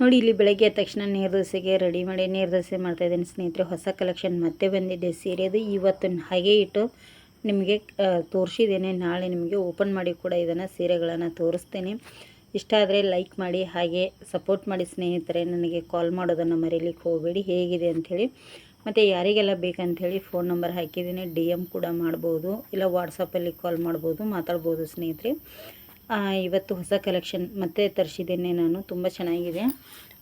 ನೋಡಿ, ಇಲ್ಲಿ ಬೆಳಗ್ಗೆ ಎದ್ದ ತಕ್ಷಣ ನೀರು ದೋಸೆಗೆ ರೆಡಿ ಮಾಡಿ, ನೀರು ದೋಸೆ ಮಾಡ್ತಾಯಿದ್ದೀನಿ ಸ್ನೇಹಿತರೆ. ಹೊಸ ಕಲೆಕ್ಷನ್ ಮತ್ತೆ ಬಂದಿದೆ ಸೀರೆದು ಇವತ್ತು ಹಾಗೆ ಇಟ್ಟು ನಿಮಗೆ ತೋರಿಸಿದ್ದೇನೆ. ನಾಳೆ ನಿಮಗೆ ಓಪನ್ ಮಾಡಿ ಕೂಡ ಇದನ್ನು, ಸೀರೆಗಳನ್ನು ತೋರಿಸ್ತೇನೆ. ಇಷ್ಟ ಆದರೆ ಲೈಕ್ ಮಾಡಿ, ಹಾಗೆ ಸಪೋರ್ಟ್ ಮಾಡಿ ಸ್ನೇಹಿತರೆ. ನನಗೆ ಕಾಲ್ ಮಾಡೋದನ್ನು ಮರೀಲಿಕ್ಕೆ ಹೋಗಬೇಡಿ. ಹೇಗಿದೆ ಅಂಥೇಳಿ. ಮತ್ತು ಯಾರಿಗೆಲ್ಲ ಬೇಕಂಥೇಳಿ ಫೋನ್ ನಂಬರ್ ಹಾಕಿದ್ದೀನಿ. ಡಿ ಎಂ ಕೂಡ ಮಾಡ್ಬೋದು. ಇಲ್ಲ ವಾಟ್ಸಪ್ಪಲ್ಲಿ ಕಾಲ್ ಮಾಡ್ಬೋದು, ಮಾತಾಡ್ಬೋದು ಸ್ನೇಹಿತರೆ. ಇವತ್ತು ಹೊಸ ಕಲೆಕ್ಷನ್ ಮತ್ತೆ ತರಿಸಿದ್ದೇನೆ ನಾನು, ತುಂಬ ಚೆನ್ನಾಗಿದೆ.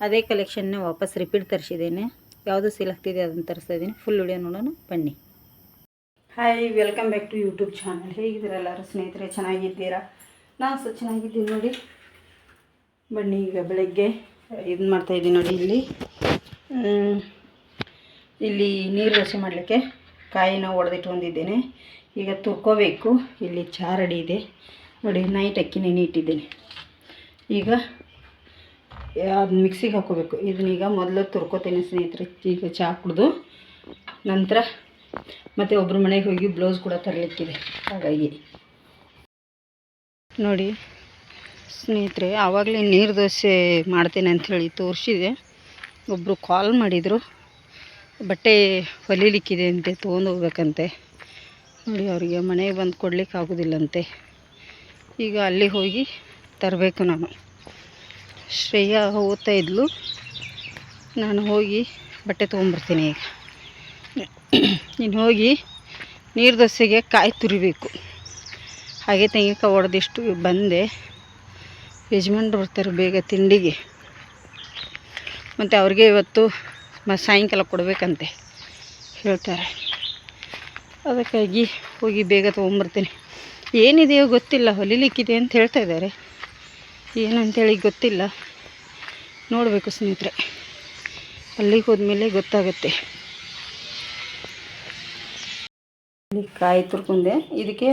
ಅದೇ ಕಲೆಕ್ಷನ್ನೇ ವಾಪಸ್ ರಿಪೀಟ್ ತರಿಸಿದ್ದೇನೆ. ಯಾವುದು ಸೇಲ್ ಆಗ್ತಿದೆ ಅದನ್ನು ತರಿಸ್ತಾ ಇದ್ದೀನಿ. ಫುಲ್ ವಿಡಿಯೋ ನೋಡೋಣ, ಬನ್ನಿ. Hi welcome back to YouTube channel ಹೇಗಿದ್ದೀರ ಎಲ್ಲರೂ? ಸ್ನೇಹಿತರೆ, ಚೆನ್ನಾಗಿದ್ದೀರಾ? ನಾನು ಸಹ ಚೆನ್ನಾಗಿದ್ದೀನಿ ನೋಡಿ. ಬನ್ನಿ ಈಗ ಬೆಳಗ್ಗೆ ಇದು ಮಾಡ್ತಾಯಿದ್ದೀನಿ ನೋಡಿ ಇಲ್ಲಿ. ಇಲ್ಲಿ ನೀರು ದೋಸೆ ಮಾಡಲಿಕ್ಕೆ ಕಾಯಿನ ಒಡೆದಿಟ್ಕೊಂಡಿದ್ದೇನೆ ಈಗ ತುರ್ಕೋಬೇಕು. ಇಲ್ಲಿ ಚಾರಡಿ ಇದೆ. ನೋಡಿ ನೈಟ್ ಅಕ್ಕಿ ನೆನೆ ಇಟ್ಟಿದ್ದೀನಿ. ಈಗ ಅದು ಮಿಕ್ಸಿಗೆ ಹಾಕೋಬೇಕು ಇದನ್ನೀಗ ಮೊದಲು ತುರ್ಕೋತೇನೆ ಸ್ನೇಹಿತರೆ, ಈಗ ಚಹಾ ಕುಡಿದು. ನಂತರ ಮತ್ತು ಒಬ್ಬರು ಮನೆಗೆ ಹೋಗಿ ಬ್ಲೌಸ್ ಕೂಡ ತರಲಿಕ್ಕಿದೆ. ಹಾಗಾಗಿ. ನೋಡಿ, ಸ್ನೇಹಿತರೆ, ಆವಾಗಲೇ ನೀರು ದೋಸೆ ಮಾಡ್ತೇನೆ ಅಂಥೇಳಿ ತೋರಿಸಿದೆ. ಒಬ್ಬರು ಕಾಲ್ ಮಾಡಿದರು. ಬಟ್ಟೆ ಹೊಲಿಲಿಕ್ಕಿದೆ ಅಂತೆ, ತೊಗೊಂಡು ಹೋಗ್ಬೇಕಂತೆ. ನೋಡಿ, ಅವರಿಗೆ ಮನೆಗೆ ಬಂದು ಕೊಡ್ಲಿಕ್ಕೆ ಆಗೋದಿಲ್ಲಂತೆ ಈಗ ಅಲ್ಲಿ ಹೋಗಿ ತರಬೇಕು ನಾನು. ಶ್ರೇಯಾ ಓದ್ತಾ ಇದ್ಲು. ನಾನು ಹೋಗಿ ಬಟ್ಟೆ ತೊಗೊಂಬರ್ತೀನಿ ಈಗ. ನೀನು ಹೋಗಿ ನೀರು ದೋಸೆಗೆ ಕಾಯಿ ತುರಿಬೇಕು. ಹಾಗೆ ತೆಂಗಿನಕಾಯಿ ಹೊಡೆದಿಷ್ಟು ಬಂದೆ. ಯಜಮಾನ್ರು ಬರ್ತಾರೆ ಬೇಗ ತಿಂಡಿಗೆ. ಮತ್ತು ಅವ್ರಿಗೆ ಇವತ್ತು ಮ ಸಾಯಂಕಾಲ ಕೊಡಬೇಕಂತೆ ಹೇಳ್ತಾರೆ. ಅದಕ್ಕಾಗಿ ಹೋಗಿ ಬೇಗ ತೊಗೊಂಬರ್ತೀನಿ ಏನಿದೆಯೋ ಗೊತ್ತಿಲ್ಲ, ಹೊಲಿಲಿಕ್ಕಿದೆ ಅಂತ ಹೇಳ್ತಾ ಇದ್ದಾರೆ. ಏನಂತೇಳಿ ಗೊತ್ತಿಲ್ಲ. ನೋಡಬೇಕು ಸ್ನೇಹಿತರೆ. ಅಲ್ಲಿಗೆ ಹೋದ್ಮೇಲೆ ಗೊತ್ತಾಗುತ್ತೆ. ಕಾಯಿ ತುರ್ಕೊಂಡೆ ಇದಕ್ಕೆ,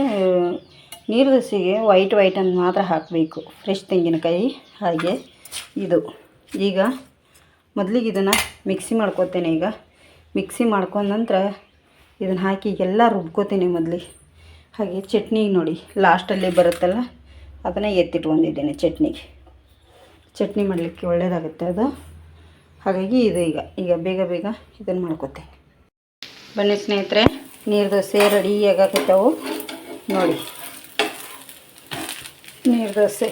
ನೀರು ದೋಸೆಗೆ ವೈಟ್ ವೈಟ್ ಅಂತ ಮಾತ್ರ ಹಾಕಬೇಕು. ಫ್ರೆಶ್ ತೆಂಗಿನಕಾಯಿ, ಹಾಗೆ ಇದು. ಈಗ ಮೊದಲಿಗೆ ಇದನ್ನು ಮಿಕ್ಸಿ ಮಾಡ್ಕೊತೇನೆ ಈಗ. ಮಿಕ್ಸಿ ಮಾಡ್ಕೊಂಡ ನಂತರ ಇದನ್ನು ಹಾಕಿ ಎಲ್ಲ ರುಬ್ಕೋತೀನಿ ಮೊದಲಿಗೆ ಹಾಗೆ ಚಟ್ನಿಗೆ ನೋಡಿ, ಲಾಸ್ಟಲ್ಲಿ ಬರುತ್ತಲ್ಲ, ಅದನ್ನು ಎತ್ತಿಟ್ಕೊಂಡಿದ್ದೇನೆ ಚಟ್ನಿಗೆ. ಚಟ್ನಿ ಮಾಡಲಿಕ್ಕೆ ಒಳ್ಳೆಯದಾಗುತ್ತೆ ಅದು. ಹಾಗಾಗಿ ಇದು ಈಗ ಈಗ ಬೇಗ ಬೇಗ ಇದನ್ನು ಮಾಡ್ಕೊತೀನಿ. ಬನ್ನಿ ಸ್ನೇಹಿತರೆ, ನೀರು ದೋಸೆ ರೆಡಿ ಆಗಾಕತ್ತವು ನೋಡಿ. ನೀರು ದೋಸೆ.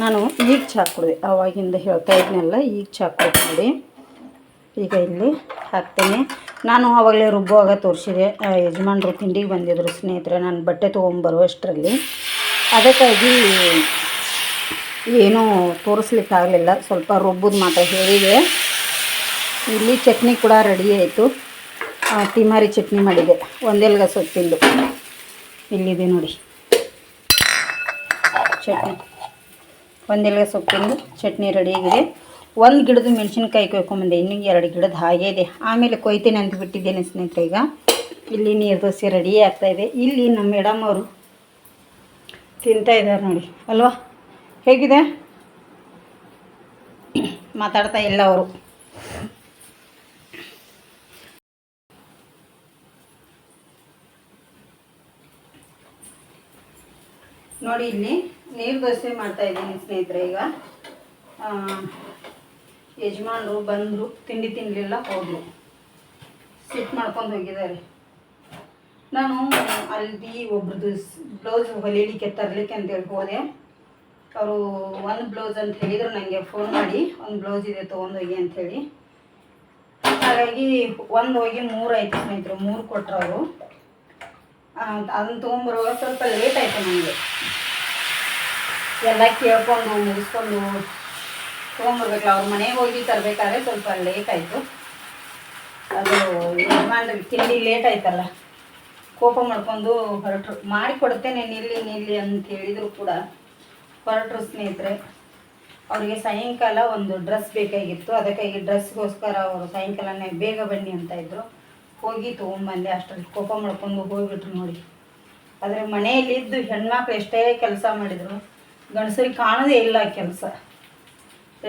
ನಾನು ಈಗ ಚಹಾ ಕುಡಿದೆ ಆವಾಗಿಂದ ಹೇಳ್ತಾ ಇದ್ನಲ್ಲ, ಈಗ ಕೊಡ್ತೀನಿ ನೋಡಿ. ಈಗ ಇಲ್ಲಿ ಹಾಕ್ತೇನೆ. ನಾನು ಅವಾಗಲೇ ರುಬ್ಬುವಾಗ ತೋರಿಸಿದೆ. ಯಜಮಾನ್ರು ತಿಂಡಿಗೆ ಬಂದಿದ್ದರು ಸ್ನೇಹಿತರೆ, ನಾನು ಬಟ್ಟೆ ತೊಗೊಂಬರುವಷ್ಟರಲ್ಲಿ ಅದಕ್ಕಾಗಿ ಏನೂ ತೋರಿಸ್ಲಿಕ್ಕಾಗಲಿಲ್ಲ. ಸ್ವಲ್ಪ ರುಬ್ಬದ ಮಾತ್ರ ಹೇಳಿದೆ. ಇಲ್ಲಿ ಚಟ್ನಿ ಕೂಡ ರೆಡಿ ಆಯಿತು. ತಿಮಾರಿ ಚಟ್ನಿ ಮಾಡಿದೆ. ಒಂದೆಲ್ಗ ಸೊಪ್ಪಿಂದು ಇಲ್ಲಿದೆ ನೋಡಿ. ಚಟ್ನಿ. ಒಂದೆಲ್ಗ ಸೊಪ್ಪಿಂದು ಚಟ್ನಿ ರೆಡಿಯಾಗಿದೆ ಒಂದು ಗಿಡದ ಮೆಣಸಿನ್ಕಾಯಿ ಕೊಯ್ಕೊಂಬಂದೆ ಇನ್ನೂ ಎರಡು ಗಿಡದ ಹಾಗೆ ಇದೆ. ಆಮೇಲೆ ಕೊಯ್ತೇನೆ ಅಂತ ಬಿಟ್ಟಿದ್ದೇನೆ ಸ್ನೇಹಿತರೆ, ಈಗ ಇಲ್ಲಿ ನೀರು ದೋಸೆ ರೆಡಿ ಆಗ್ತಾಯಿದೆ ಇಲ್ಲಿ ನಮ್ಮ ಮೇಡಮ್ ಅವರು ತಿಂತಾ ಇದ್ದಾರೆ ನೋಡಿ, ಅಲ್ವಾ? ಹೇಗಿದೆ? ಮಾತಾಡ್ತಾ ಇಲ್ಲ ಅವರು. ನೋಡಿ, ಇಲ್ಲಿ ನೀರು ದೋಸೆ ಮಾಡ್ತಾ ಇದ್ದೀನಿ ಸ್ನೇಹಿತರೆ, ಈಗ. ಯಜಮಾನ್ರು ಬಂದರು, ತಿಂಡಿ ತಿನ್ನಲಿಲ್ಲ ಹೋದರು. ಸಿಟ್ ಮಾಡ್ಕೊಂಡು ಹೋಗಿದ್ದಾರೆ. ನಾನು ಅಲ್ಲಿ ಒಬ್ರದ್ದು ಬ್ಲೌಸ್ ಹೊಲಿಲಿಕ್ಕೆ ತರಲಿಕ್ಕೆ ಅಂತೇಳಿ ಹೋದೆ. ಅವರು ಒಂದು ಬ್ಲೌಸ್ ಅಂತ ಹೇಳಿದರು ನನಗೆ ಫೋನ್ ಮಾಡಿ, ಒಂದು ಬ್ಲೌಸ್ ಇದೆ ತೊಗೊಂಡೋಗಿ ಅಂಥೇಳಿ ಹಾಗಾಗಿ ಒಂದು ಹೋಗಿ ಮೂರು ಆಯಿತು ಸ್ನೇಹಿತರು, ಮೂರು ಕೊಟ್ಟರು ಅವರು. ಅದನ್ನು ತೊಗೊಂಬರುವಾಗ ಸ್ವಲ್ಪ ಲೇಟ್ ಆಯಿತು ನನಗೆ ಎಲ್ಲ ಕೇಳ್ಕೊಂಡು, ಮುಗಿಸ್ಕೊಂಡು ತೊಗೊಂಬರ್ಬೇಕಲ್ಲ ಅವ್ರ ಮನೆಗೆ ಹೋಗಿ ತರಬೇಕಾದ್ರೆ ಸ್ವಲ್ಪ ಲೇಟ್ ಆಯಿತು. ಅದು ಯಜಮಾನ್ರಿಗೆ ತಿಂಡಿ ಲೇಟ್ ಆಯ್ತಲ್ಲ. ಕೋಪ ಮಾಡ್ಕೊಂಡು ಹೊರಟ್ರು ಮಾಡಿ ಕೊಡ್ತೇನೆ, ನಿಲ್ಲಿ ನಿಲ್ಲಿ ಅಂತ ಹೇಳಿದ್ರು ಕೂಡ. ಹೊರಟ್ರು ಸ್ನೇಹಿತರೆ, ಅವರಿಗೆ ಸಾಯಂಕಾಲ ಒಂದು ಡ್ರೆಸ್ ಬೇಕಾಗಿತ್ತು. ಅದಕ್ಕಾಗಿ ಡ್ರೆಸ್ಗೋಸ್ಕರ ಅವರು ಸಾಯಂಕಾಲನೇ ಬೇಗ ಬನ್ನಿ ಅಂತ ಇದ್ದರು ಹೋಗಿ ತೊಗೊಂಬಂದೆ ಅಷ್ಟರಲ್ಲಿ, ಕೋಪ ಮಾಡ್ಕೊಂಡು ಹೋಗ್ಬಿಟ್ರು ನೋಡಿ. ಆದರೆ ಮನೆಯಲ್ಲಿದ್ದು ಹೆಣ್ಮಕ್ಳು ಎಷ್ಟೇ ಕೆಲಸ ಮಾಡಿದ್ರು, ಗಂಡಸರಿಗೆ ಕಾಣೋದೇ ಇಲ್ಲ ಕೆಲಸ.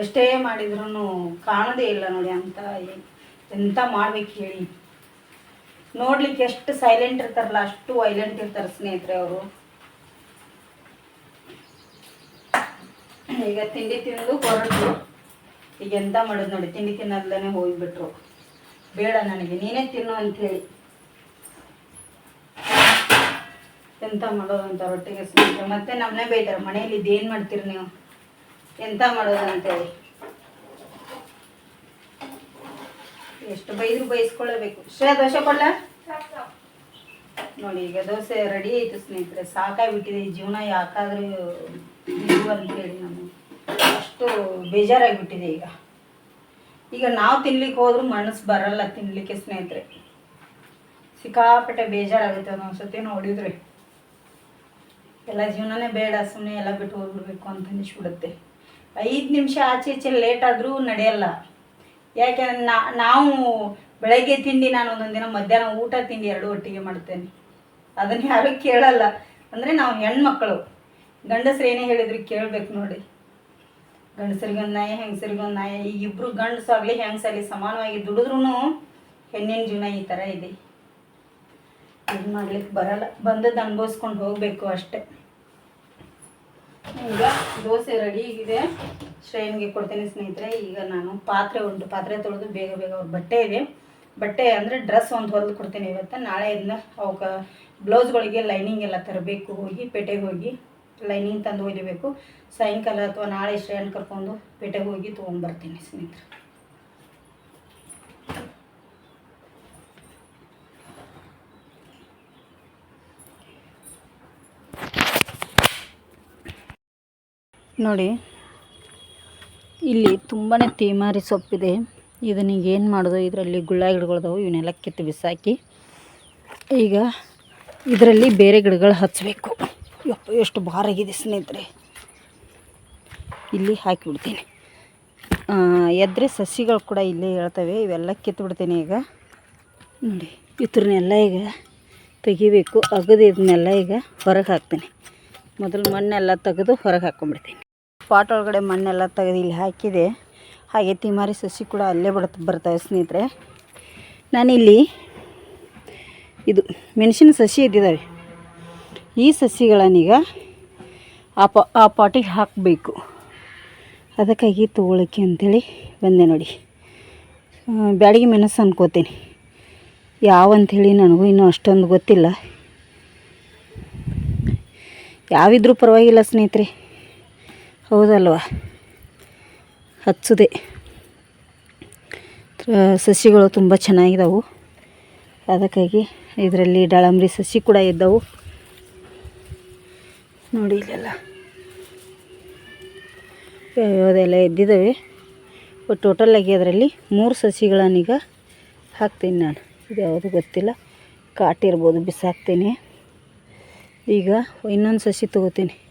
ಎಷ್ಟೇ ಮಾಡಿದ್ರೂ ಕಾಣೋದೇ ಇಲ್ಲ ನೋಡಿ ಅಂತ ಎಂತ ಮಾಡ್ಬೇಕು ಹೇಳಿ. ನೋಡ್ಲಿಕ್ಕೆ ಎಷ್ಟು ಸೈಲೆಂಟ್ ಇರ್ತಾರಲ್ಲ, ಅಷ್ಟು ವೈಲೆಂಟ್ ಇರ್ತಾರೆ ಸ್ನೇಹಿತರೆ ಅವರು. ಈಗ ತಿಂಡಿ ತಿಂದು ಹೊರಟು ಈಗ ಎಂತ ಮಾಡೋದು ನೋಡಿ, ತಿಂಡಿ ತಿನ್ನೋದ್ಲೇ ಹೋಗಿಬಿಟ್ರು. ಬೇಡ ನನಗೆ, ನೀನೇ ತಿನ್ನು ಅಂಥೇಳಿ ಎಂತ ಮಾಡೋದು ಅಂತ ರೊಟ್ಟಿಗೆ ಸ್ನೇಹಿತರೆ. ಮತ್ತೆ ನಮ್ಮನೆ ಬೈತಾರೆ ಮನೆಯಲ್ಲಿ ಇದೇನು ಮಾಡ್ತೀರಿ ನೀವು? ಎಂತ ಮಾಡೋದು ಅಂತೇಳಿ ಎಷ್ಟು ಬೈದ್ರು ಬೈಸ್ಕೊಳ್ಳೇಬೇಕು. ಶ್ರೇಯ, ದೋಸೆ ಕೊಡ್ಲ? ನೋಡಿ, ಈಗ ದೋಸೆ ರೆಡಿ ಆಯ್ತು ಸ್ನೇಹಿತರೆ. ಸಾಕಾಗಿಬಿಟ್ಟಿದೆ. ಈ ಜೀವನ ಯಾಕಾದ್ರೂ ಇದು ಅಂತೇಳಿ ನಾನು ಅಷ್ಟು ಬೇಜಾರಾಗಿಬಿಟ್ಟಿದೆ ಈಗ. ಈಗ ನಾವು ತಿನ್ಲಿಕ್ಕೆ ಹೋದ್ರೂ ಮನಸ್ಸು ಬರಲ್ಲ ತಿನ್ಲಿಕ್ಕೆ ಸ್ನೇಹಿತರೆ. ಸಿಕ್ಕಾಪಟ್ಟೆ ಬೇಜಾರಾಗುತ್ತೆ ಒಂದೊಂದ್ಸತಿ ನೋಡಿದ್ರೆ ಎಲ್ಲ ಜೀವನನೇ ಬೇಡ ಸುಮ್ಮನೆ ಎಲ್ಲ ಬಿಟ್ಟು ಹೋಗ್ಬಿಡ್ಬೇಕು ಅಂತ ಅನಿಸ್ಬಿಡುತ್ತೆ. ಐದು ನಿಮಿಷ ಆಚೆ ಈಚೆ ಲೇಟ್ ಆದರೂ ನಡೆಯಲ್ಲ. ಯಾಕೆಂದ್ರೆ ನಾ, ನಾವು ಬೆಳಗ್ಗೆ ತಿಂಡಿ ನಾನು ಒಂದೊಂದು ದಿನ ಮಧ್ಯಾಹ್ನ ಊಟ ತಿಂಡಿ ಎರಡು ಒಟ್ಟಿಗೆ ಮಾಡ್ತೇನೆ. ಅದನ್ನ ಯಾರು ಕೇಳಲ್ಲ. ಅಂದರೆ ನಾವು ಹೆಣ್ಮಕ್ಕಳು ಗಂಡಸ್ರು ಏನೇ ಹೇಳಿದ್ರು ಕೇಳಬೇಕು ನೋಡಿ. ಗಂಡಸರಿಗೊಂದು ನಾಯಿ ಹೆಂಗಸರಿಗೊಂದು ನಾಯಿ ಈಗ ಇಬ್ಬರು ಗಂಡಸಾಗಲಿ ಹೆಂಗಸಾಗಲಿ ಸಮಾನವಾಗಿ ದುಡಿದ್ರೂ ಹೆಣ್ಣಿನ ಜೀವನ ಈ ಥರ ಇದೆ. ಇದು ಮಾಡ್ಲಿಕ್ಕೆ ಬರಲ್ಲ. ಬಂದದ್ದು ಅನುಭವಿಸ್ಕೊಂಡು ಹೋಗಬೇಕು ಅಷ್ಟೇ. ಈಗ ದೋಸೆ ರೆಡಿ ಆಗಿದೆ. ಶ್ರೇಯನ್ಗೆ ಕೊಡ್ತೀನಿ ಸ್ನೇಹಿತರೆ, ಈಗ ನಾನು ಪಾತ್ರೆ ಉಂಟು. ಪಾತ್ರೆ ತೊಳೆದು ಬೇಗ ಬೇಗ ಅವ್ರ ಬಟ್ಟೆ ಇದೆ. ಬಟ್ಟೆ ಅಂದರೆ ಡ್ರೆಸ್ ಒಂದು ಹೊಲಿದು ಕೊಡ್ತೀನಿ ಇವತ್ತು. ನಾಳೆ ಇದನ್ನ ಅವಕ್ಕೆ ಬ್ಲೌಸ್ಗಳಿಗೆ ಲೈನಿಂಗ್ ಎಲ್ಲ ತರಬೇಕು. ಹೋಗಿ ಪೇಟೆಗೆ ಹೋಗಿ ಲೈನಿಂಗ್ ತಂದು ಹೊಲಿಬೇಕು ಸಾಯಂಕಾಲ ಅಥವಾ ನಾಳೆ ಶ್ರೇಯನ್ ಕರ್ಕೊಂಡು ಪೇಟೆಗೆ ಹೋಗಿ ತೊಗೊಂಡ್ಬರ್ತೀನಿ ಸ್ನೇಹಿತರೆ. ನೋಡಿ, ಇಲ್ಲಿ ತುಂಬಾ ತೇಮಾರಿ ಸೊಪ್ಪಿದೆ. ಇದನ್ನೀಗ ಏನು ಮಾಡೋದು? ಇದರಲ್ಲಿ ಗುಳ್ಳ ಗಿಡಗಳದವು ಇವನ್ನೆಲ್ಲ ಕಿತ್ತು ಬಿಸಾಕಿ. ಈಗ ಇದರಲ್ಲಿ ಬೇರೆ ಗಿಡಗಳು ಹಚ್ಚಬೇಕು ಯಪ್ಪ, ಎಷ್ಟು ಭಾರಾಗಿದೆ ಸ್ನೇಹಿತರೆ. ಇಲ್ಲಿ ಹಾಕಿಬಿಡ್ತೀನಿ. ಎದ್ರೆ ಸಸಿಗಳು ಕೂಡ ಇಲ್ಲೇ ಹೇಳ್ತವೆ, ಇವೆಲ್ಲ ಕಿತ್ಬಿಡ್ತೀನಿ ಈಗ. ನೋಡಿ, ಇದ್ರನ್ನೆಲ್ಲ ಈಗ ತೆಗಿಬೇಕು. ಅಗದು ಈಗ ಹೊರಗೆ ಹಾಕ್ತೀನಿ. ಮೊದಲು ಮಣ್ಣೆಲ್ಲ ತೆಗೆದು ಹೊರಗೆ ಹಾಕ್ಕೊಂಬಿಡ್ತೀನಿ ಪಾಟ್ ಒಳಗಡೆ ಮಣ್ಣೆಲ್ಲ ತೆಗೆದು ಇಲ್ಲಿ ಹಾಕಿದೆ. ಹಾಗೆ ತಿಮಾರಿ ಸಸಿ ಕೂಡ ಅಲ್ಲೇ ಬರ್ತ ಬರ್ತವೆ ಸ್ನೇಹಿತರೆ. ನಾನಿಲ್ಲಿ ಇದು ಮೆಣಸಿನ ಸಸಿ ಇದ್ದಿದ್ದಾವೆ ಈ ಸಸಿಗಳನ್ನೀಗ ಆ ಪ, ಆ ಪಾಟಿಗೆ ಹಾಕಬೇಕು. ಅದಕ್ಕಾಗಿ ತೊಗೊಳಕ್ಕೆ ಅಂಥೇಳಿ ಬಂದೆ ನೋಡಿ. ಬ್ಯಾಡಿಗೆ ಮೆಣಸು ಅನ್ಕೋತೀನಿ. ಯಾವ ಅಂಥೇಳಿ ನನಗೂ ಇನ್ನೂ ಅಷ್ಟೊಂದು ಗೊತ್ತಿಲ್ಲ. ಯಾವಿದ್ರೂ ಪರವಾಗಿಲ್ಲ ಸ್ನೇಹಿತರೆ. ಹೌದಲ್ವಾ? ಹಚ್ಚದೆ. ಸಸಿಗಳು ತುಂಬ ಚೆನ್ನಾಗಿದ್ದಾವು ಅದಕ್ಕಾಗಿ ಇದರಲ್ಲಿ ದಾಳಂಬ್ರಿ ಸಸಿ ಕೂಡ ಇದ್ದವು. ನೋಡಿ ಇಲ್ಲೆಲ್ಲ. ಅದೆಲ್ಲ ಎದ್ದಿದ್ದಾವೆ. ಬಟ್ ಟೋಟಲಾಗಿ ಅದರಲ್ಲಿ ಮೂರು ಸಸಿಗಳನ್ನೀಗ ಹಾಕ್ತೀನಿ ನಾನು. ಇದು ಯಾವುದು ಗೊತ್ತಿಲ್ಲ. ಕಾಟಿರ್ಬೋದು ಬಿಸಾಕ್ತೀನಿ. ಈಗ ಇನ್ನೊಂದು ಸಸಿ ತೊಗೋತೀನಿ.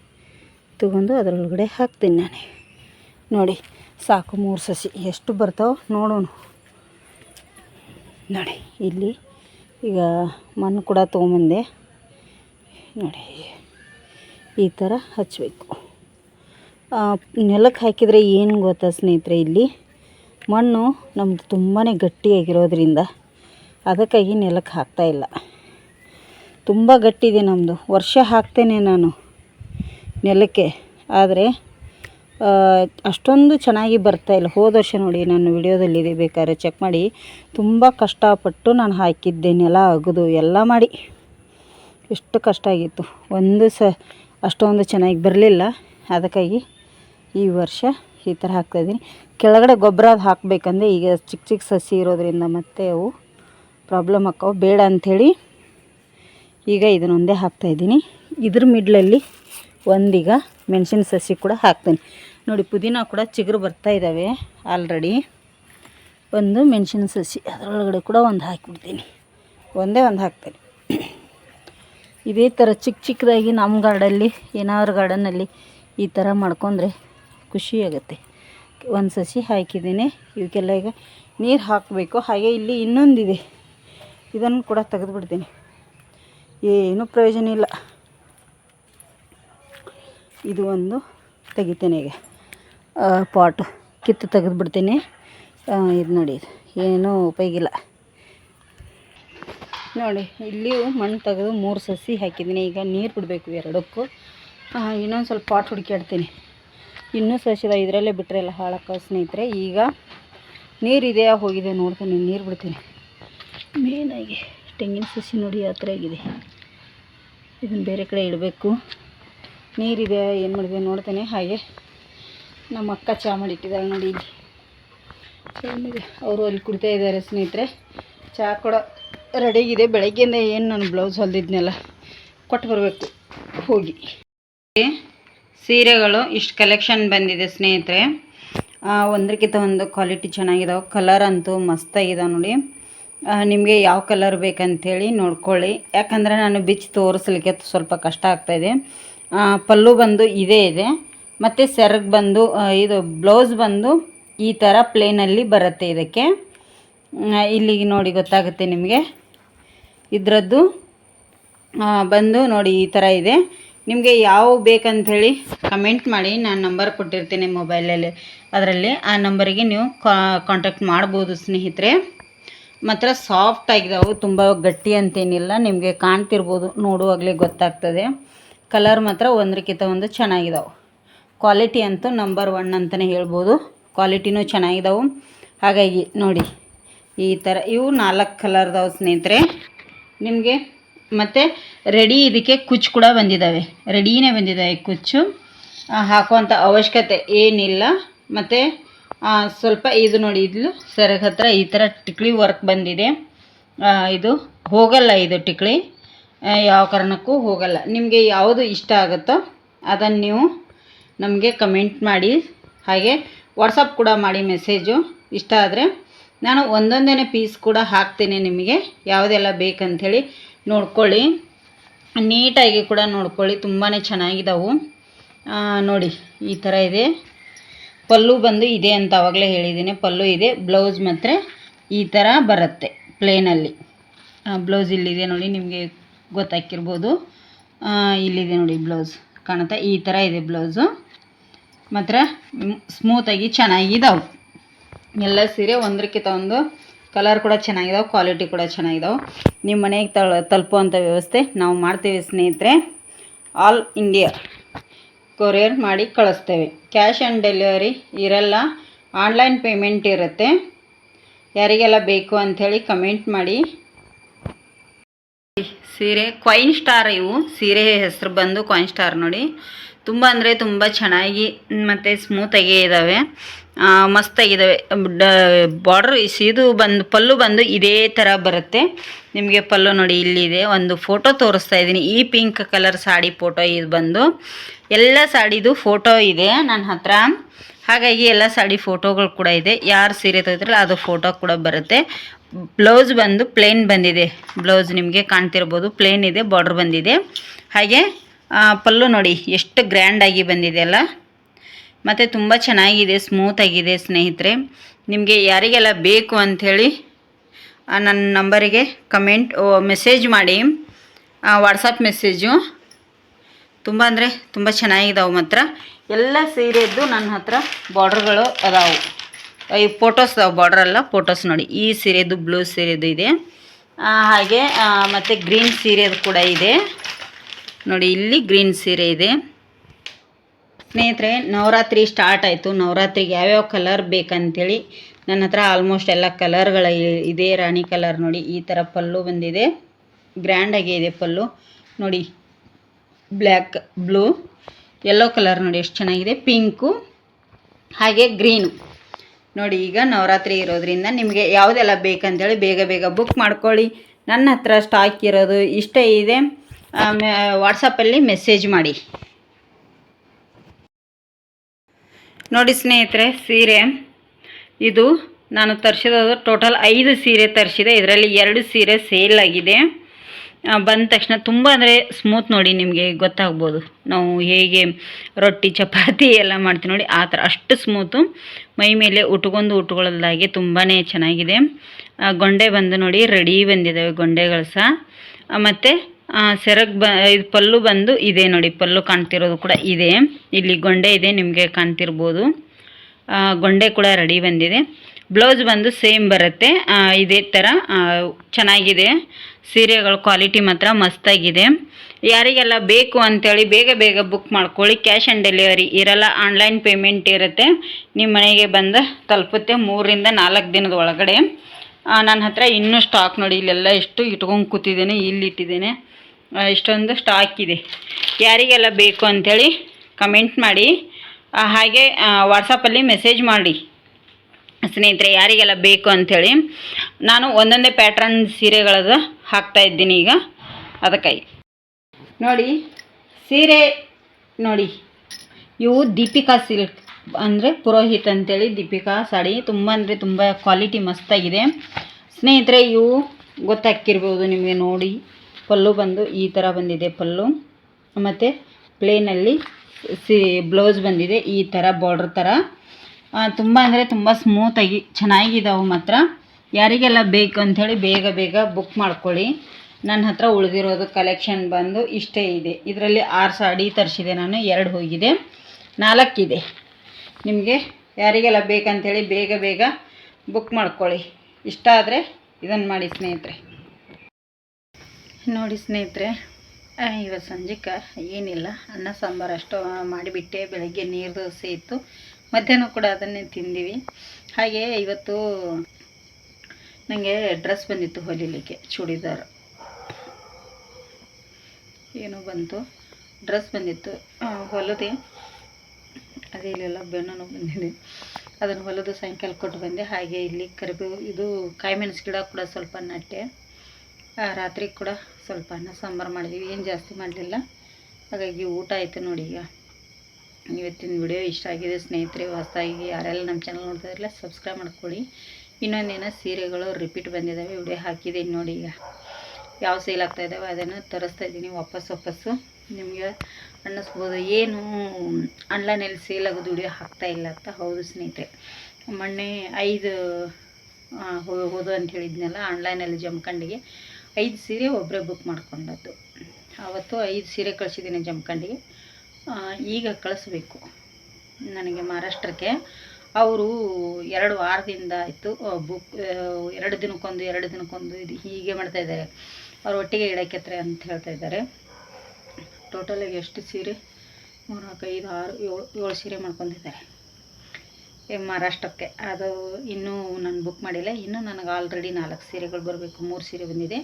ತೊಗೊಂಡು ಅದರೊಳಗಡೆ ಹಾಕ್ತೀನಿ ನಾನು. ನೋಡಿ, ಸಾಕು ಮೂರು ಸಸಿ. ಎಷ್ಟು ಬರ್ತಾವೆ ನೋಡೋಣ. ನೋಡಿ, ಇಲ್ಲಿ ಈಗ ಮಣ್ಣು ಕೂಡ ತೊಗೊಂಬಂದೆ. ನೋಡಿ, ಈ ಥರ ಹಚ್ಚಬೇಕು ನೆಲಕ್ಕೆ ಹಾಕಿದರೆ ಏನು ಗೊತ್ತಾ ಸ್ನೇಹಿತರೆ ಇಲ್ಲಿ? ಮಣ್ಣು ನಮ್ಮದು ತುಂಬಾ ಗಟ್ಟಿಯಾಗಿರೋದ್ರಿಂದ ಅದಕ್ಕಾಗಿ ನೆಲಕ್ಕೆ ಹಾಕ್ತಾಯಿಲ್ಲ ತುಂಬ ಗಟ್ಟಿದೆ ನಮ್ಮದು ವರ್ಷ ಹಾಕ್ತೇನೆ ನಾನು. ನೆಲಕ್ಕೆ. ಆದರೆ ಅಷ್ಟೊಂದು ಚೆನ್ನಾಗಿ ಬರ್ತಾ ಇಲ್ಲ. ಹೋದ ವರ್ಷ ನೋಡಿ ನಾನು ವಿಡಿಯೋದಲ್ಲಿದೆ, ಬೇಕಾದ್ರೆ ಚೆಕ್ ಮಾಡಿ. ತುಂಬ ಕಷ್ಟಪಟ್ಟು ನಾನು ಹಾಕಿದ್ದೆ, ನೆಲ ಅಗದು, ಎಲ್ಲ ಮಾಡಿ. ಎಷ್ಟು ಕಷ್ಟ ಆಗಿತ್ತು. ಒಂದು ಸ, ಅಷ್ಟೊಂದು ಚೆನ್ನಾಗಿ ಬರಲಿಲ್ಲ. ಅದಕ್ಕಾಗಿ ಈ ವರ್ಷ ಈ ಥರ ಹಾಕ್ತಾಯಿದ್ದೀನಿ ಕೆಳಗಡೆ ಗೊಬ್ಬರ ಅದು ಹಾಕಬೇಕಂದ್ರೆ ಈಗ ಚಿಕ್ಕ ಚಿಕ್ಕ ಸಸಿ ಇರೋದ್ರಿಂದ ಮತ್ತೆ ಅವು ಪ್ರಾಬ್ಲಮ್ ಆಕ್ಕವು ಬೇಡ ಅಂಥೇಳಿ ಈಗ ಇದನ್ನೊಂದೇ ಹಾಕ್ತಾಯಿದ್ದೀನಿ ಇದ್ರ ಮಿಡ್ಲಲ್ಲಿ ಒಂದೀಗ ಮೆಣಸಿನ ಸಸಿ ಕೂಡ ಹಾಕ್ತೀನಿ. ನೋಡಿ, ಪುದೀನ ಕೂಡ ಚಿಗುರು ಬರ್ತಾ ಇದ್ದಾವೆ ಆಲ್ರೆಡಿ ಒಂದು ಮೆಣಸಿನ ಸಸಿ ಅದರೊಳಗಡೆ ಕೂಡ ಒಂದು ಹಾಕಿಬಿಡ್ತೀನಿ. ಒಂದೇ ಒಂದು ಹಾಕ್ತೀನಿ. ಇದೇ ಥರ ಚಿಕ್ಕ ಚಿಕ್ಕದಾಗಿ ನಮ್ಮ ಗಾರ್ಡಲ್ಲಿ ಏನಾದ್ರು ಗಾರ್ಡನಲ್ಲಿ ಈ ಥರ ಮಾಡ್ಕೊಂಡ್ರೆ ಖುಷಿಯಾಗುತ್ತೆ ಒಂದು ಸಸಿ ಹಾಕಿದ್ದೀನಿ. ಇವಕ್ಕೆಲ್ಲ ಈಗ ನೀರು ಹಾಕಬೇಕು. ಹಾಗೆ ಇಲ್ಲಿ ಇನ್ನೊಂದಿದೆ. ಇದನ್ನು ಕೂಡ ತೆಗೆದುಬಿಡ್ತೀನಿ. ಏನೂ ಪ್ರಯೋಜನ ಇಲ್ಲ. ಇದು ಒಂದು ತೆಗಿತೇನೆ ಈಗ. ಪಾಟ್ ಕಿತ್ತು ತೆಗೆದುಬಿಡ್ತೀನಿ. ಇದು ನೋಡಿ ಏನೂ ಉಪಯೋಗಿಲ್ಲ ನೋಡಿ, ಇಲ್ಲಿಯೂ ಮಣ್ಣು ತೆಗೆದು ಮೂರು ಸಸಿ ಹಾಕಿದ್ದೀನಿ. ಈಗ ನೀರು ಬಿಡಬೇಕು ಎರಡಕ್ಕೂ. ಇನ್ನೊಂದು ಸ್ವಲ್ಪ ಪಾಟ್ ಹುಡುಕಾಡ್ತೀನಿ ಇನ್ನೂ ಸಸಿದ ಇದರಲ್ಲೇ ಬಿಟ್ಟರೆ ಎಲ್ಲ ಹಾಳಕ್ಕ ಸ್ನೇಹಿತರೆ. ಈಗ ನೀರಿದೆ ಹೋಗಿದೆ, ನೋಡ್ತೀನಿ, ನೀರು ಬಿಡ್ತೀನಿ. ಮೇನಾಗಿ ತೆಂಗಿನ ಸಸಿ ನೋಡಿ, ಆ ಆಗಿದೆ. ಇದನ್ನು ಬೇರೆ ಕಡೆ ಇಡಬೇಕು. ನೀರಿದೆ, ಏನು ಮಾಡಿದೆ ನೋಡ್ತೇನೆ. ಹಾಗೆ ನಮ್ಮ ಅಕ್ಕ ಚಾ ಮಾಡಿಟ್ಟಿದ್ದಾರೆ ನೋಡಿ ಇಲ್ಲಿ. ಚೆನ್ನಾಗಿದೆ ಅವರು ಅಲ್ಲಿ ಕುಡಿತಾ ಇದ್ದಾರೆ ಸ್ನೇಹಿತರೆ. ಚಹಾ ಕೂಡ ರೆಡಿಗಿದೆ ಬೆಳಗ್ಗೆಯಿಂದ ಏನು ನಾನು ಬ್ಲೌಸ್ ಹೊಲ್ದಿದ್ನೆಲ್ಲ, ಕೊಟ್ಟು ಬರಬೇಕು. ಹೋಗಿ. ಸೀರೆಗಳು, ಇಷ್ಟು ಕಲೆಕ್ಷನ್ ಬಂದಿದೆ ಸ್ನೇಹಿತರೆ. ಒಂದಕ್ಕಿಂತ ಒಂದು ಕ್ವಾಲಿಟಿ ಚೆನ್ನಾಗಿದಾವೆ. ಕಲರ್ ಅಂತೂ ಮಸ್ತಾಗಿದಾವೆ ನೋಡಿ. ನಿಮಗೆ ಯಾವ ಕಲರ್ ಬೇಕಂತೇಳಿ ನೋಡ್ಕೊಳ್ಳಿ. ಯಾಕಂದರೆ ನಾನು ಬಿಚ್ಚಿ ತೋರಿಸ್ಲಿಕ್ಕೆ ಸ್ವಲ್ಪ ಕಷ್ಟ ಆಗ್ತಾಯಿದೆ ಪಲ್ಲು ಬಂದು ಇದೇ ಇದೆ. ಮತ್ತು ಸೆರಗ್ ಬಂದು ಇದು ಬ್ಲೌಸ್ ಬಂದು ಈ ಥರ ಪ್ಲೇನಲ್ಲಿ ಬರುತ್ತೆ ಇದಕ್ಕೆ. ಇಲ್ಲಿಗೆ ನೋಡಿ ಗೊತ್ತಾಗುತ್ತೆ ನಿಮಗೆ. ಇದರದ್ದು ಬಂದು ನೋಡಿ ಈ ಥರ ಇದೆ. ನಿಮಗೆ ಯಾವ ಬೇಕಂಥೇಳಿ ಕಮೆಂಟ್ ಮಾಡಿ. ನಾನು ನಂಬರ್ ಕೊಟ್ಟಿರ್ತೀನಿ ಮೊಬೈಲಲ್ಲಿ ಅದರಲ್ಲಿ. ಆ ನಂಬರಿಗೆ ನೀವು ಕಾಂಟ್ಯಾಕ್ಟ್ ಮಾಡ್ಬೋದು ಸ್ನೇಹಿತರೆ. ಮಾತ್ರ ಸಾಫ್ಟ್ ಆಗಿದಾವೆ, ತುಂಬ ಗಟ್ಟಿ ಅಂತೇನಿಲ್ಲ. ನಿಮಗೆ ಕಾಣ್ತಿರ್ಬೋದು, ನೋಡುವಾಗಲೇ ಗೊತ್ತಾಗ್ತದೆ. ಕಲರ್ ಮಾತ್ರ ಒಂದಕ್ಕಿಂತ ಒಂದು ಚೆನ್ನಾಗಿದ್ದಾವೆ ಕ್ವಾಲಿಟಿ ಅಂತೂ ನಂಬರ್ ಒನ್ ಅಂತಲೇ ಹೇಳ್ಬೋದು. ಕ್ವಾಲಿಟಿನೂ ಚೆನ್ನಾಗಿದ್ದಾವೆ ಹಾಗಾಗಿ ನೋಡಿ ಈ ಥರ ಇವು ನಾಲ್ಕು ಕಲರ್ದವು ಸ್ನೇಹಿತರೆ. ನಿಮಗೆ ಮತ್ತು ರೆಡಿ ಇದಕ್ಕೆ ಕುಚ್ಚು ಕೂಡ ಬಂದಿದ್ದಾವೆ ರೆಡಿನೇ ಬಂದಿದ್ದಾವೆ ಕುಚ್ಚು. ಹಾಕುವಂಥ ಅವಶ್ಯಕತೆ ಏನಿಲ್ಲ. ಮತ್ತು ಸ್ವಲ್ಪ ಇದು ನೋಡಿ ಇದು ಸೆರಗ್ ಹತ್ರ ಈ ಥರ ಟಿಕ್ಳಿ ವರ್ಕ್ ಬಂದಿದೆ. ಇದು ಹೋಗಲ್ಲ ಇದು ಟಿಕ್ಲಿ ಆ, ಯಾವ ಕಾರಣಕ್ಕೂ ಹೋಗಲ್ಲ. ನಿಮಗೆ ಯಾವುದು ಇಷ್ಟ ಆಗುತ್ತೋ ಅದನ್ನು ನೀವು ನಮಗೆ ಕಮೆಂಟ್ ಮಾಡಿ. ಹಾಗೆ ವಾಟ್ಸಪ್ ಕೂಡ ಮಾಡಿ ಮೆಸೇಜು ಇಷ್ಟ ಆದರೆ ನಾನು ಒಂದೊಂದೇ ಪೀಸ್ ಕೂಡ ಹಾಕ್ತೀನಿ ನಿಮಗೆ. ಯಾವುದೆಲ್ಲ ಬೇಕಂಥೇಳಿ ನೋಡ್ಕೊಳ್ಳಿ. ನೀಟಾಗಿ ಕೂಡ ನೋಡ್ಕೊಳ್ಳಿ. ತುಂಬಾ ಚೆನ್ನಾಗಿದ್ದಾವು ನೋಡಿ, ಈ ಥರ ಇದೆ. ಪಲ್ಲು ಬಂದು ಇದೆ ಅಂತ ಆವಾಗಲೇ ಹೇಳಿದ್ದೀನಿ. ಪಲ್ಲು ಇದೆ. ಬ್ಲೌಸ್ ಮಾತ್ರ ಈ ಥರ ಬರುತ್ತೆ ಪ್ಲೇನಲ್ಲಿ ಬ್ಲೌಸ್ ಇಲ್ಲಿದೆ ನೋಡಿ ನಿಮಗೆ. ಗೊತ್ತಾಕಿರ್ಬೋದು. ಇಲ್ಲಿದೆ ನೋಡಿ ಬ್ಲೌಸ್ ಕಾಣುತ್ತಾ, ಈ ಥರ ಇದೆ ಬ್ಲೌಸು ಮಾತ್ರ ಸ್ಮೂತಾಗಿ ಚೆನ್ನಾಗಿದ್ದಾವೆ ಎಲ್ಲ ಸೀರೆ ಒಂದಕ್ಕಿಂತ ಒಂದು ಕಲರ್ ಕೂಡ ಚೆನ್ನಾಗಿದಾವೆ ಕ್ವಾಲಿಟಿ ಕೂಡ ಚೆನ್ನಾಗಿದಾವೆ. ನಿಮ್ಮ ಮನೆಗೆ ತಳ ತಲುಪುವಂಥ ವ್ಯವಸ್ಥೆ ನಾವು ಮಾಡ್ತೀವಿ ಸ್ನೇಹಿತರೆ. ಆಲ್ ಇಂಡಿಯಾ ಕೊರಿಯರ್ ಮಾಡಿ ಕಳಿಸ್ತೇವೆ. ಕ್ಯಾಶ್ ಆನ್ ಡೆಲಿವರಿ ಇರಲ್ಲ ಆನ್ಲೈನ್ ಪೇಮೆಂಟ್ ಇರುತ್ತೆ. ಯಾರಿಗೆಲ್ಲ ಬೇಕು ಅಂಥೇಳಿ ಕಮೆಂಟ್ ಮಾಡಿ. ಸೀರೆ ಕ್ವೈನ್ ಸ್ಟಾರ್ ಇವು. ಸೀರೆ ಹೆಸರು ಬಂದು ಕ್ವೈನ್ ಸ್ಟಾರ್ ನೋಡಿ. ತುಂಬ ಅಂದರೆ ತುಂಬ ಚೆನ್ನಾಗಿ, ಮತ್ತು ಸ್ಮೂತಾಗಿ ಇದ್ದಾವೆ ಮಸ್ತಾಗಿದ್ದಾವೆ ಬಾರ್ಡ್ರ್ ಇದು ಬಂದು, ಪಲ್ಲು ಬಂದು ಇದೇ ಥರ ಬರುತ್ತೆ. ನಿಮಗೆ ಪಲ್ಲು ನೋಡಿ ಇಲ್ಲಿದೆ ಒಂದು ಫೋಟೋ ತೋರಿಸ್ತಾ ಇದ್ದೀನಿ. ಈ ಪಿಂಕ್ ಕಲರ್ ಸಾಡಿ ಫೋಟೋ ಇದು ಬಂದು. ಎಲ್ಲ ಸಾಡಿದು ಫೋಟೋ ಇದೆ ನನ್ನ ಹತ್ರ. ಹಾಗಾಗಿ ಎಲ್ಲ ಸಾಡಿ ಫೋಟೋಗಳು ಕೂಡ ಇದೆ. ಯಾರು ಸೀರೆ ತೆಗೆದ್ರಲ್ಲ ಅದು ಫೋಟೋ ಕೂಡ ಬರುತ್ತೆ. ಬ್ಲೌಸ್ ಬಂದು ಪ್ಲೇನ್ ಬಂದಿದೆ. ಬ್ಲೌಸ್ ನಿಮಗೆ ಕಾಣ್ತಿರ್ಬೋದು. ಪ್ಲೇನ್ ಇದೆ, ಬಾರ್ಡ್ರ್ ಬಂದಿದೆ. ಹಾಗೆ ಪಲ್ಲು ನೋಡಿ, ಎಷ್ಟು ಗ್ರ್ಯಾಂಡಾಗಿ ಬಂದಿದೆ ಅಲ್ಲ. ಮತ್ತು ತುಂಬ ಚೆನ್ನಾಗಿದೆ ಸ್ಮೂತಾಗಿದೆ ಸ್ನೇಹಿತರೆ. ನಿಮಗೆ ಯಾರಿಗೆಲ್ಲ ಬೇಕು ಅಂಥೇಳಿ ನನ್ನ ನಂಬರಿಗೆ ಕಮೆಂಟ್ ಮೆಸೇಜ್ ಮಾಡಿ. ವಾಟ್ಸಪ್ ಮೆಸೇಜು ತುಂಬ ಅಂದರೆ ತುಂಬ ಚೆನ್ನಾಗಿದಾವೆ ಮಾತ್ರ. ಎಲ್ಲ ಸೀರೆದ್ದು ನನ್ನ ಹತ್ರ ಬಾರ್ಡ್ರ್ಗಳು ಅದಾವು. ಈ ಫೋಟೋಸ್ ಬಾರ್ಡರ್ ಬಾರ್ಡ್ರ್ ಅಲ್ಲ ಫೋಟೋಸ್ ನೋಡಿ. ಈ ಸೀರೆದು ಬ್ಲೂ ಸೀರೆದು ಇದೆ. ಹಾಗೆ ಮತ್ತು ಗ್ರೀನ್ ಸೀರೆದು ಕೂಡ ಇದೆ. ನೋಡಿ, ಇಲ್ಲಿ ಗ್ರೀನ್ ಸೀರೆ ಇದೆ. ಸ್ನೇಹಿತರೆ, ನವರಾತ್ರಿ ಸ್ಟಾರ್ಟ್ ಆಯಿತು. ನವರಾತ್ರಿಗೆ ಯಾವ್ಯಾವ ಕಲರ್ ಬೇಕಂತೇಳಿ ನನ್ನ ಹತ್ರ ಆಲ್ಮೋಸ್ಟ್ ಎಲ್ಲ ಕಲರ್ಗಳ ಇದೆ. ರಾಣಿ ಕಲರ್ ನೋಡಿ, ಈ ಥರ ಪಲ್ಲು ಬಂದಿದೆ. ಗ್ರ್ಯಾಂಡಾಗಿ ಇದೆ ಪಲ್ಲು. ನೋಡಿ ಬ್ಲ್ಯಾಕ್ ಬ್ಲೂ ಯೆಲ್ಲೋ ಕಲರ್ ನೋಡಿ, ಎಷ್ಟು ಚೆನ್ನಾಗಿದೆ. ಪಿಂಕು ಹಾಗೆ ಗ್ರೀನು ನೋಡಿ, ಈಗ ನವರಾತ್ರಿ ಇರೋದ್ರಿಂದ ನಿಮಗೆ ಯಾವುದೆಲ್ಲ ಬೇಕಂತೇಳಿ ಬೇಗ ಬೇಗ ಬುಕ್ ಮಾಡ್ಕೊಳ್ಳಿ. ನನ್ನ ಹತ್ರ ಸ್ಟಾಕ್ ಇರೋದು ಇಷ್ಟೇ ಇದೆ. ವಾಟ್ಸಪ್ಪಲ್ಲಿ ಮೆಸೇಜ್ ಮಾಡಿ. ನೋಡಿ ಸ್ನೇಹಿತರೆ, ಸೀರೆ. ಇದು ನಾನು ತರಿಸಿರೋದು ಟೋಟಲ್ ಐದು ಸೀರೆ ತರಿಸಿದೆ. ಇದರಲ್ಲಿ ಎರಡು ಸೀರೆ ಸೇಲ್ ಆಗಿದೆ. ಬಂದ ತಕ್ಷಣ ತುಂಬ ಅಂದರೆ ಸ್ಮೂತ್ ನೋಡಿ ನಿಮಗೆ ಗೊತ್ತಾಗ್ಬೋದು. ನಾವು ಹೇಗೆ ರೊಟ್ಟಿ, ಚಪಾತಿ ಎಲ್ಲ ಮಾಡ್ತೀವಿ ನೋಡಿ, ಆ ಥರ ಅಷ್ಟು ಸ್ಮೂತು ಮೈ ಮೇಲೆ ಉಟ್ಕೊಂಡು ಉಟ್ಕೊಳ್ಳೋದಾಗಿ ತುಂಬಾ ಚೆನ್ನಾಗಿದೆ. ಗೊಂಡೆ ಬಂದು ನೋಡಿ ರೆಡಿ ಬಂದಿದ್ದಾವೆ ಗೊಂಡೆಗಳು ಸಹ. ಮತ್ತು ಸೆರಗ್ ಬ, ಇದು ಪಲ್ಲು ಬಂದು ಇದೆ ನೋಡಿ, ಪಲ್ಲು ಕಾಣ್ತಿರೋದು ಕೂಡ ಇದೆ. ಇಲ್ಲಿ ಗೊಂಡೆ ಇದೆ, ನಿಮಗೆ ಕಾಣ್ತಿರ್ಬೋದು. ಗೊಂಡೆ ಕೂಡ ರೆಡಿ ಬಂದಿದೆ. ಬ್ಲೌಸ್ ಬಂದು ಸೇಮ್ ಬರುತ್ತೆ. ಇದೇ ಥರ ಚೆನ್ನಾಗಿದೆ. ಸೀರೆಗಳ ಕ್ವಾಲಿಟಿ ಮಾತ್ರ ಮಸ್ತಾಗಿದೆ. ಯಾರಿಗೆಲ್ಲ ಬೇಕು ಅಂತೇಳಿ ಬೇಗ ಬೇಗ ಬುಕ್ ಮಾಡ್ಕೊಳ್ಳಿ. ಕ್ಯಾಶ್ ಆನ್ ಡೆಲಿವರಿ ಇರಲ್ಲ, ಆನ್ಲೈನ್ ಪೇಮೆಂಟ್ ಇರುತ್ತೆ. ನಿಮ್ಮ ಮನೆಗೆ ಬಂದು ತಲುಪುತ್ತೆ ಮೂರರಿಂದ ನಾಲ್ಕು ದಿನದ ಒಳಗಡೆ. ನನ್ನ ಹತ್ರ ಇನ್ನೂ ಸ್ಟಾಕ್ ನೋಡಿ, ಇಲ್ಲೆಲ್ಲ ಎಷ್ಟು ಇಟ್ಕೊಂಡು ಕೂತಿದ್ದೇನೆ, ಇಲ್ಲಿ ಇಟ್ಟಿದ್ದೇನೆ. ಇಷ್ಟೊಂದು ಸ್ಟಾಕ್ ಇದೆ. ಯಾರಿಗೆಲ್ಲ ಬೇಕು ಅಂಥೇಳಿ ಕಮೆಂಟ್ ಮಾಡಿ. ಹಾಗೆ ವಾಟ್ಸಪ್ಪಲ್ಲಿ ಮೆಸೇಜ್ ಮಾಡಿ. ಸ್ನೇಹಿತರೆ, ಯಾರಿಗೆಲ್ಲ ಬೇಕು ಅಂಥೇಳಿ ನಾನು ಒಂದೊಂದೇ ಪ್ಯಾಟ್ರನ್ ಸೀರೆಗಳದು ಹಾಕ್ತಾ ಇದ್ದೀನಿ ಈಗ. ಅದಕ್ಕಾಗಿ ನೋಡಿ, ಸೀರೆ ನೋಡಿ, ಇವು ದೀಪಿಕಾ ಸಿಲ್ಕ್ ಅಂದರೆ ಪುರೋಹಿತ್ ಅಂತೇಳಿ ದೀಪಿಕಾ ಸಾಡಿ. ತುಂಬ ಅಂದರೆ ತುಂಬ ಕ್ವಾಲಿಟಿ ಮಸ್ತಾಗಿದೆ. ಸ್ನೇಹಿತರೆ, ಇವು ಗೊತ್ತಾಗ್ತಿರ್ಬೋದು ನಿಮಗೆ ನೋಡಿ. ಪಲ್ಲು ಬಂದು ಈ ಥರ ಬಂದಿದೆ ಪಲ್ಲು. ಮತ್ತು ಪ್ಲೇನಲ್ಲಿ ಸಿ ಬ್ಲೌಸ್ ಬಂದಿದೆ, ಈ ಥರ ಬಾರ್ಡ್ರ್ ಥರ ತುಂಬ ಅಂದರೆ ತುಂಬ ಸ್ಮೂತಾಗಿ ಚೆನ್ನಾಗಿದ್ದಾವೆ ಮಾತ್ರ. ಯಾರಿಗೆಲ್ಲ ಬೇಕು ಅಂಥೇಳಿ ಬೇಗ ಬೇಗ ಬುಕ್ ಮಾಡ್ಕೊಳ್ಳಿ. ನನ್ನ ಹತ್ರ ಉಳಿದಿರೋದು ಕಲೆಕ್ಷನ್ ಬಂದು ಇಷ್ಟೇ ಇದೆ. ಇದರಲ್ಲಿ ಆರು ಸಾಡಿ ತರಿಸಿದೆ ನಾನು, ಎರಡು ಹೋಗಿದೆ. ನಾಲ್ಕಿದೆ. ನಿಮಗೆ ಯಾರಿಗೆಲ್ಲ ಬೇಕಂಥೇಳಿ ಬೇಗ ಬೇಗ ಬುಕ್ ಮಾಡ್ಕೊಳ್ಳಿ. ಇಷ್ಟ ಆದರೆ ಇದನ್ನು ಮಾಡಿ ಸ್ನೇಹಿತರೆ. ನೋಡಿ ಸ್ನೇಹಿತರೆ ಇವತ್ತು ಸಂಜೆಗೆ ಏನಿಲ್ಲ. ಅನ್ನ, ಸಾಂಬಾರು ಅಷ್ಟು ಮಾಡಿಬಿಟ್ಟೆ, ಬೆಳಗ್ಗೆ ನೀರು ದೋಸೆ ಇತ್ತು. ಮಧ್ಯಾಹ್ನ ಕೂಡ ಅದನ್ನೇ ತಿಂದೀವಿ. ಹಾಗೆ ಇವತ್ತು ನನಗೆ ಡ್ರೆಸ್ ಬಂದಿತ್ತು ಹೊಲಿಲಿಕ್ಕೆ, ಚೂಡಿದಾರ್. ಏನೋ ಬಂತು. ಡ್ರೆಸ್ ಬಂದಿತ್ತು. ಹೊಲಿದೆ. ಅದೇ ಇಲ್ಲೆಲ್ಲ ಬೆನ್ನೂ ಬಂದಿದೆ. ಅದನ್ನು ಹೊಲಿದು ಸಾಯಂಕಾಲ ಕೊಟ್ಟು ಬಂದೆ. ಹಾಗೆ ಇಲ್ಲಿ ಕರಿಬೇವು ಇದು ಕಾಯಿ ಮೆಣಸು ಗಿಡ ಕೂಡ ಸ್ವಲ್ಪ ನಟ್ಟೆ. ರಾತ್ರಿ ಕೂಡ ಸ್ವಲ್ಪ ಅನ್ನ ಸಾಂಬಾರು ಮಾಡಿದ್ವಿ. ಏನು ಜಾಸ್ತಿ ಮಾಡಲಿಲ್ಲ. ಹಾಗಾಗಿ ಊಟ ಆಯಿತು ನೋಡಿ ಈಗ. ಇವತ್ತಿನ ವಿಡಿಯೋ ಇಷ್ಟ ಆಗಿದೆ ಸ್ನೇಹಿತರೆ ಹೊಸದಾಗಿ ಯಾರೆಲ್ಲ ನಮ್ಮ ಚಾನಲ್ ನೋಡ್ತಾ ಇರಲ್ಲ ಸಬ್ಸ್ಕ್ರೈಬ್ ಮಾಡ್ಕೊಳ್ಳಿ. ಇನ್ನೊಂದೇನೋ ಸೀರೆಗಳು ರಿಪೀಟ್ ಬಂದಿದ್ದಾವೆ ವಿಡಿಯೋ ಹಾಕಿದ್ದೀನಿ ನೋಡಿ ಈಗ. ಯಾವ ಸೇಲ್ ಆಗ್ತಾ ಇದ್ದಾವೆ ಅದನ್ನು ತರಿಸ್ತಾ ಇದ್ದೀನಿ ವಾಪಸ್ ವಾಪಸ್ಸು. ನಿಮಗೆ ಅನ್ನಿಸ್ಬೋದು ಏನು ಆನ್ಲೈನಲ್ಲಿ ಸೇಲ್ ಆಗೋದು ವಿಡಿಯೋ ಹಾಕ್ತಾ ಇಲ್ಲ ಅಂತ. ಹೌದು ಸ್ನೇಹಿತರೆ ಮೊನ್ನೆ ಐದು ಹೋದು ಅಂತ ಹೇಳಿದ್ನಲ್ಲ ಆನ್ಲೈನಲ್ಲಿ ಜಮ್ಕಂಡಿಗೆ ಐದು ಸೀರೆ ಒಬ್ಬರೇ ಬುಕ್ ಮಾಡ್ಕೊಂಡದ್ದು. ಆವತ್ತು ಐದು ಸೀರೆ ಕಳಿಸಿದ್ದೀನಿ ಜಮ್ಖಂಡಿಗೆ. ಆ, ಈಗ ಕಳಿಸ್ಬೇಕು ನನಗೆ ಮಹಾರಾಷ್ಟ್ರಕ್ಕೆ. ಅವರು ಎರಡು ವಾರದಿಂದ ಆಯಿತು ಬುಕ್ ಎರಡು ದಿನಕ್ಕೊಂದು ಎರಡು ದಿನಕ್ಕೊಂದು ಇದು ಹೀಗೆ ಮಾಡ್ತಾಯಿದ್ದಾರೆ ಅವ್ರು ಒಟ್ಟಿಗೆ ಇಡಕ್ಕೆತ್ರೆ ಅಂತ ಹೇಳ್ತಾ ಇದ್ದಾರೆ. ಟೋಟಲಾಗಿ ಎಷ್ಟು ಸೀರೆ? ಮೂರು ನಾಲ್ಕು ಐದು ಆರು, ಏಳು ಏಳು ಸೀರೆ ಮಾಡ್ಕೊಂಡಿದ್ದಾರೆ. ಮಹಾರಾಷ್ಟ್ರಕ್ಕೆ. ಅದು ಇನ್ನೂ ನಾನು ಬುಕ್ ಮಾಡಿಲ್ಲ. ಇನ್ನೂ ನನಗೆ ಆಲ್ರೆಡಿ ನಾಲ್ಕು ಸೀರೆಗಳು ಬರಬೇಕು. ಮೂರು ಸೀರೆ ಬಂದಿದೆ.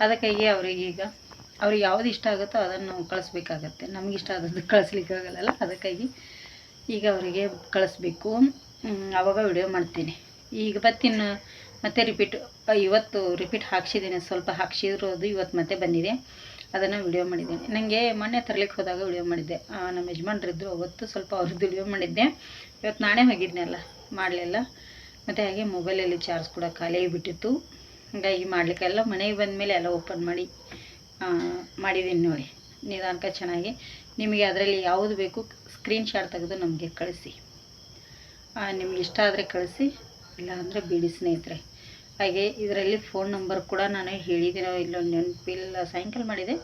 ಅದಕ್ಕಾಗಿ ಅವರಿಗೆ ಈಗ ಅವ್ರಿಗೆ ಯಾವ್ದು ಇಷ್ಟ ಆಗುತ್ತೋ ಅದನ್ನು ನಮ್ಗೆ ಇಷ್ಟ ಆದದ್ದು ಕಳಿಸ್ಲಿಕ್ಕಾಗಲ್ಲ ಅದಕ್ಕಾಗಿ ಈಗ ಅವರಿಗೆ ಕಳಿಸ್ಬೇಕು. ಆವಾಗ ವಿಡಿಯೋ ಮಾಡ್ತೀನಿ. ಈಗ ಬತ್ತಿನ್ನು ಮತ್ತೆ ರಿಪೀಟ್ ಇವತ್ತು ರಿಪೀಟ್ ಹಾಕ್ಸಿದ್ದೀನಿ. ಸ್ವಲ್ಪ ಹಾಕ್ಸಿರೋದು ಇವತ್ತು ಮತ್ತೆ ಬಂದಿದೆ. ಅದನ್ನು ವಿಡಿಯೋ ಮಾಡಿದ್ದೀನಿ. ನನಗೆ ಮೊನ್ನೆ ತರಲಿಕ್ಕೆ ಹೋದಾಗ ವಿಡಿಯೋ ಮಾಡಿದ್ದೆ. ನಮ್ಮ ಯಜಮಾನ್ರಿದ್ರು, ಅವತ್ತು ಸ್ವಲ್ಪ ಅವ್ರದ್ದು ವಿಡಿಯೋ ಮಾಡಿದ್ದೆ. ಇವತ್ತು ನಾನೇ ಹೋಗಿದ್ನಲ್ಲ ಮಾಡಲಿಲ್ಲ. ಮತ್ತು ಹಾಗೆ ಮೊಬೈಲಲ್ಲಿ ಚಾರ್ಜ್ ಕೂಡ ಖಾಲಿ ಬಿಟ್ಟಿತ್ತು ಹಾಗಾಗಿ ಮಾಡಲಿಕ್ಕೆಲ್ಲ ಮನೆಗೆ ಬಂದಮೇಲೆ ಎಲ್ಲ ಓಪನ್ ಮಾಡಿ ಮಾಡಿದ್ದೀನಿ ನೋಡಿ. ನಿಧಾನಕ್ಕೆ ಚೆನ್ನಾಗಿ. ನಿಮಗೆ ಅದರಲ್ಲಿ ಯಾವುದು ಬೇಕು ಸ್ಕ್ರೀನ್ ಶಾಟ್ ತೆಗೆದು ನಮಗೆ ಕಳಿಸಿ. ನಿಮ್ಗೆ ಇಷ್ಟ ಆದರೆ ಕಳಿಸಿ ಇಲ್ಲ ಅಂದರೆ ಬಿಡಿ ಸ್ನೇಹಿತರೆ. ಹಾಗೆ ಇದರಲ್ಲಿ ಫೋನ್ ನಂಬರ್ ಕೂಡ ನಾನು ಹೇಳಿದ್ದೀನೋ ಇಲ್ಲೋ ನೆನಪಿಲ್ಲ, ಸಾಯಂಕಾಲ ಮಾಡಿದೆ.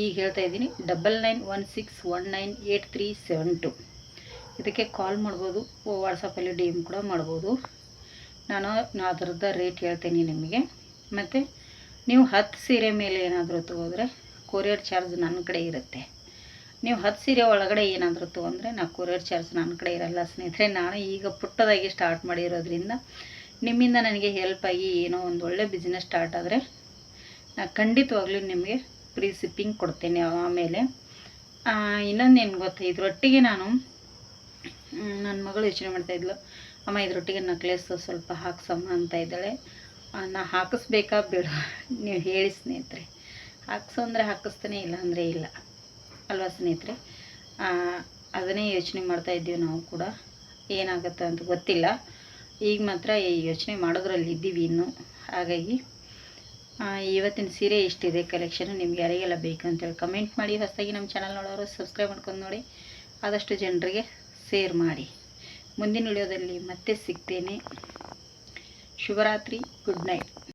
ಈಗ ಹೇಳ್ತಾ ಇದ್ದೀನಿ double nine one six one nine eight three seven two ಇದಕ್ಕೆ ಕಾಲ್ ಮಾಡ್ಬೋದು ವಾಟ್ಸಪ್ಪಲ್ಲಿ ಡಿ ಎಂ ಕೂಡ ಮಾಡ್ಬೋದು. ನಾನು ಅದರದ್ದು ರೇಟ್ ಹೇಳ್ತೀನಿ ನಿಮಗೆ. ಮತ್ತು ನೀವು ಹತ್ತು ಸೀರೆ ಮೇಲೆ ಏನಾದರೂ ತೊಗೋದ್ರೆ ಕೊರಿಯರ್ ಚಾರ್ಜ್ ನನ್ನ ಕಡೆ ಇರುತ್ತೆ. ನೀವು ಹತ್ತು ಸೀರೆ ಒಳಗಡೆ ಏನಾದರೂ ತೊಗೊಂಡ್ರೆ ನಾ ಕೊರಿಯರ್ ಚಾರ್ಜ್ ನನ್ನ ಕಡೆ ಇರಲ್ಲ ಸ್ನೇಹಿತರೆ. ನಾನು ಈಗ ಪುಟ್ಟದಾಗಿ ಸ್ಟಾರ್ಟ್ ಮಾಡಿರೋದ್ರಿಂದ ನಿಮ್ಮಿಂದ ನನಗೆ ಹೆಲ್ಪ್ ಆಗಿ ಏನೋ ಒಂದು ಒಳ್ಳೆ ಬಿಸ್ನೆಸ್ ಸ್ಟಾರ್ಟ್ ಆದರೆ ನಾ ಖಂಡಿತವಾಗ್ಲೂ ನಿಮಗೆ ಫ್ರೀ ಸಿಪ್ಪಿಂಗ್ ಕೊಡ್ತೇನೆ ಆಮೇಲೆ. ಇನ್ನೊಂದೇನು ಗೊತ್ತಾ? ಇದರೊಟ್ಟಿಗೆ ನಾನು ನನ್ನ ಮಗಳು ಯೋಚನೆ ಮಾಡ್ತಾಯಿದ್ಲು ಅಮ್ಮ, ಇದರೊಟ್ಟಿಗೆ ನಕ್ಲೆಸ್ ಸ್ವಲ್ಪ ಹಾಕ್ಸಮ್ಮ ಅಂತ ಇದ್ದಾಳೆ. ನಾ ಹಾಕಿಸ್ಬೇಕಾ ಬೇಡ. ನೀವು ಹೇಳಿ ಸ್ನೇಹಿತರೆ. ಹಾಕಿಸು ಅಂದರೆ ಹಾಕಿಸ್ತಾನೆ ಇಲ್ಲ ಅಂದರೆ ಇಲ್ಲ. ಅಲ್ವಾ ಸ್ನೇಹಿತರೆ? ಅದನ್ನೇ ಯೋಚನೆ ಮಾಡ್ತಾ ಇದ್ದೀವಿ ನಾವು ಕೂಡ. ಏನಾಗುತ್ತೆ ಅಂತ ಗೊತ್ತಿಲ್ಲ. ಈಗ ಮಾತ್ರ ಈ ಯೋಚನೆ ಮಾಡೋದ್ರಲ್ಲಿ ಇದ್ದೀವಿ ಇನ್ನೂ. ಹಾಗಾಗಿ ಇವತ್ತಿನ ಸೀರೆ ಇಷ್ಟಿದೆ ಕಲೆಕ್ಷನ್ ನಿಮ್ಗೆ ಯಾರಿಗೆಲ್ಲ ಬೇಕು ಅಂತೇಳಿ ಕಮೆಂಟ್ ಮಾಡಿ. ಹೊಸದಾಗಿ ನಮ್ಮ ಚಾನಲ್ ನೋಡೋರು ಸಬ್ಸ್ಕ್ರೈಬ್ ಮಾಡ್ಕೊಂಡು ನೋಡಿ. ಆದಷ್ಟು ಜನರಿಗೆ ಶೇರ್ ಮಾಡಿ. ಮುಂದಿನ ವಿಡಿಯೋದಲ್ಲಿ ಮತ್ತೆ ಸಿಗ್ತೇನೆ. ಶುಭರಾತ್ರಿ ಗುಡ್ ನೈಟ್